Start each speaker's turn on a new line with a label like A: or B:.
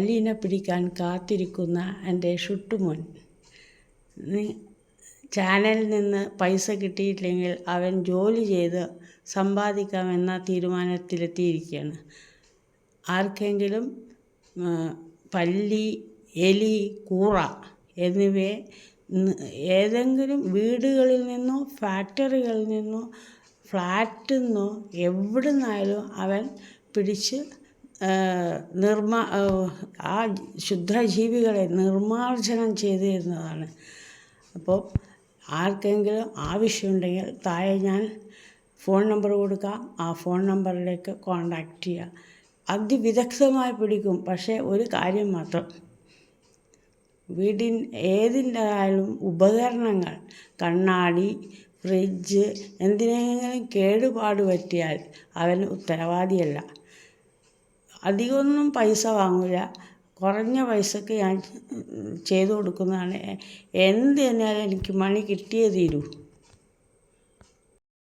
A: കല്ലിനെ പിടിക്കാൻ കാത്തിരിക്കുന്ന എന്റെ ഷുട്ടുമോൻ. ചാനലിൽ നിന്ന് പൈസ കിട്ടിയിട്ടില്ലെങ്കിൽ അവൻ ജോലി ചെയ്ത് സമ്പാദിക്കാമെന്ന തീരുമാനത്തിലെത്തിയിരിക്കുകയാണ്. ആർക്കെങ്കിലും പല്ലി എലി കൂറ എന്നിവയെ ഏതെങ്കിലും വീടുകളിൽ നിന്നോ ഫാക്ടറികളിൽ നിന്നോ ഫ്ലാറ്റിൽ നിന്നോ എവിടെ നിന്നായാലും അവൻ പിടിച്ച് നിർമ്മാ ആ, ക്ഷുദ്രജീവികളെ നിർമ്മാർജനം ചെയ്തു തരുന്നതാണ് അപ്പോൾ ആർക്കെങ്കിലും ആവശ്യമുണ്ടെങ്കിൽ താഴെ ഞാൻ ഫോൺ നമ്പർ കൊടുക്കാം. ആ ഫോൺ നമ്പറിലേക്ക് കോണ്ടാക്റ്റ് ചെയ്യുക. അതിവിദഗ്ധമായി പിടിക്കും. പക്ഷേ ഒരു കാര്യം മാത്രം. വീടിൻ ഏതിന്റെ ആയാലും ഉപകരണങ്ങൾ കണ്ണാടി ഫ്രിഡ്ജ് എന്തിനെങ്കിലും കേടുപാട് പറ്റിയാൽ അവൻ ഉത്തരവാദിയല്ല. അധികമൊന്നും പൈസ വാങ്ങില്ല കുറഞ്ഞ പൈസക്ക് ഞാൻ ചെയ്തു കൊടുക്കുന്നതാണ്. എന്ത് തന്നെയാലും എനിക്ക് മണി കിട്ടിയേ തീരൂ.